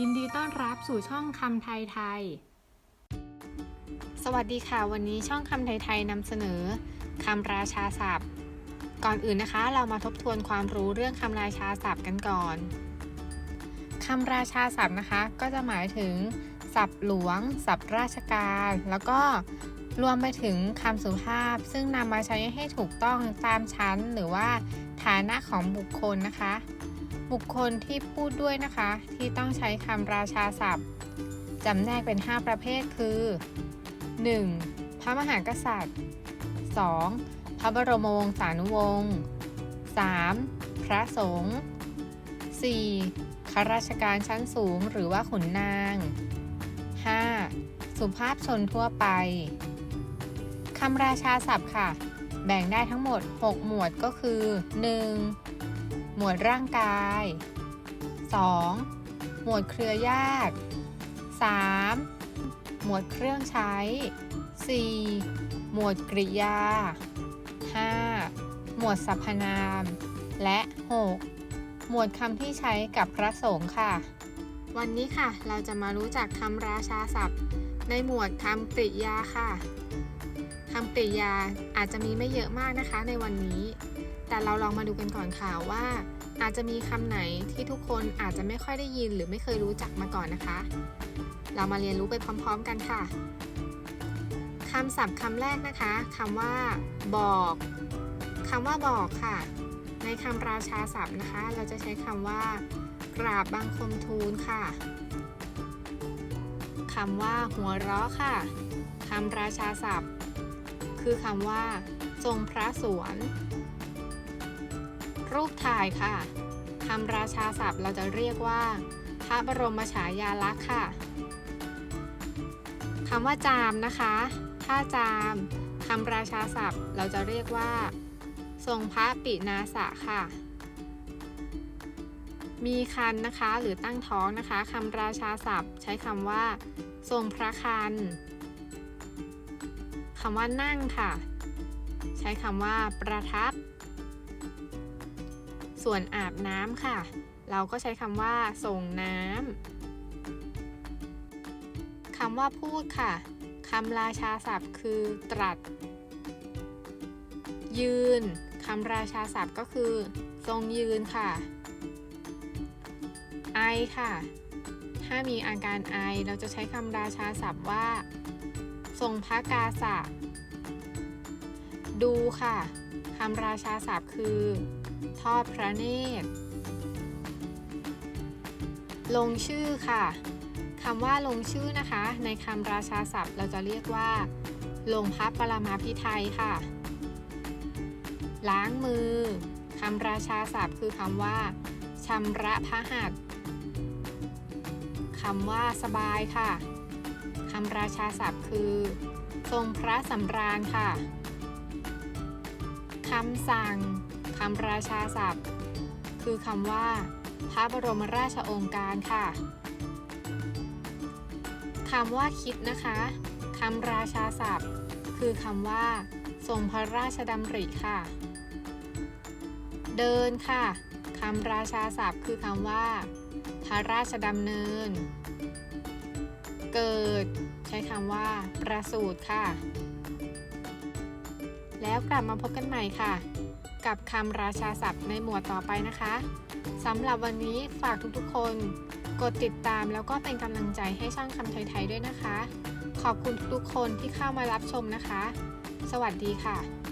ยินดีต้อนรับสู่ช่องคำไทยไทย สวัสดีค่ะ วันนี้ช่องคำไทยไทยนำเสนอคำราชาศัพท์ ก่อนอื่นนะคะ เรามาทบทวนความรู้เรื่องคำราชาศัพท์กันก่อนคำราชาศัพท์นะคะ ก็จะหมายถึงศัพท์หลวง ศัพท์ราชการ แล้วก็รวมไปถึงคำสุภาพ ซึ่งนำมาใช้ให้ถูกต้องตามชั้น หรือว่าฐานะของบุคคลนะคะ บุคคลที่พูดด้วยนะคะ ที่ต้องใช้คำราชาศัพท์จำแนกเป็น 5 ประเภทคือ 1. พระมหากษัตริย์ 2. พระบรมวงศานุวงศ์ 3. พระสงฆ์ 4. ข้าราชการชั้นสูงหรือว่าขุนนาง 5. สุภาพชนทั่วไป คำราชาศัพท์ค่ะ แบ่งได้ทั้งหมด 6 หมวดก็คือ 1. หมวดร่างกาย 2. หมวดเครือญาติ 3. หมวดเครื่องใช้ 4. หมวดกริยา 5. หมวดสรรพนาม และ 6. หมวดคำที่ใช้กับพระสงฆ์ค่ะ วันนี้ค่ะ เราจะมารู้จักคำราชาศัพท์ ในหมวดคำกริยาค่ะคำกริยาอาจจะมีไม่เยอะมากนะคะในวันนี้ แต่เราลองมาดูกันก่อนค่ะว่า อาจจะมีคำไหนที่ทุกคนอาจจะไม่ค่อยได้ยินหรือไม่เคยรู้จักมาก่อนนะคะ เรามาเรียนรู้ไปพร้อมๆกันค่ะคำศัพท์คำแรกนะคะคำว่า บอกคำว่าบอกค่ะ ในคำราชาศัพท์นะคะ เราจะใช้คำว่า กราบบังคมทูลค่ะคำว่า หัวเราะค่ะคำราชาศัพท์ คือคำว่า ทรงพระสวน รูปถ่ายค่ะคำราชาศัพท์เราจะเรียกว่า พระบรมฉายาลักษณ์ค่ะคำว่าจามนะคะ ถ้าจามคำราชาศัพท์เราจะเรียกว่า ทรงพระปินาสะค่ะ มีคันนะคะหรือตั้งท้องนะคะคำราชาศัพท์ ใช้คำว่า ทรงพระคันคำว่านั่งค่ะ ใช้คำว่าประทับ ส่วนอาบน้ำค่ะ เราก็ใช้คำว่า ส่งน้ำคำว่าพูดค่ะคำราชาศัพท์คือ ตรัส ยืนคำราชาศัพท์ก็คือ ทรงยืนค่ะ ไอค่ะ ถ้ามีอาการไอเราจะใช้คำราชาศัพท์ว่า ทรงพระกาสะดูค่ะคำราชาศัพท์คือ ทอดพระเนตร ลงชื่อค่ะคำว่าลงชื่อนะคะ ในคำราชาศัพท์เราจะเรียกว่า ลงพระปรมาภิไธยค่ะ ล้างมือคำราชาศัพท์คือคำว่าชำระพระหัตถ์คำว่าสบายค่ะคำราชาศัพท์คือ ทรงพระสำราญค่ะคำสั่ง คำราชาศัพท์ คือคำว่า พระบรมราชโองการค่ะคำว่าคิดนะคะคำราชาศัพท์ คือคำว่า ทรงพระราชดำริค่ะ เดินค่ะคำราชาศัพท์ คือคำว่า พระราชดำเนิน เกิด ใช้คำว่า ประสูติค่ะ แล้วกลับมาพบกันใหม่ค่ะ กับคำราชาศัพท์ในหมวดต่อไปนะคะสำหรับวันนี้ฝากทุกๆคน กดติดตามแล้วก็เป็นกำลังใจให้ช่องคำไทยๆด้วยนะคะ ขอบคุณทุกๆคนที่เข้ามารับชมนะคะ สวัสดีค่ะ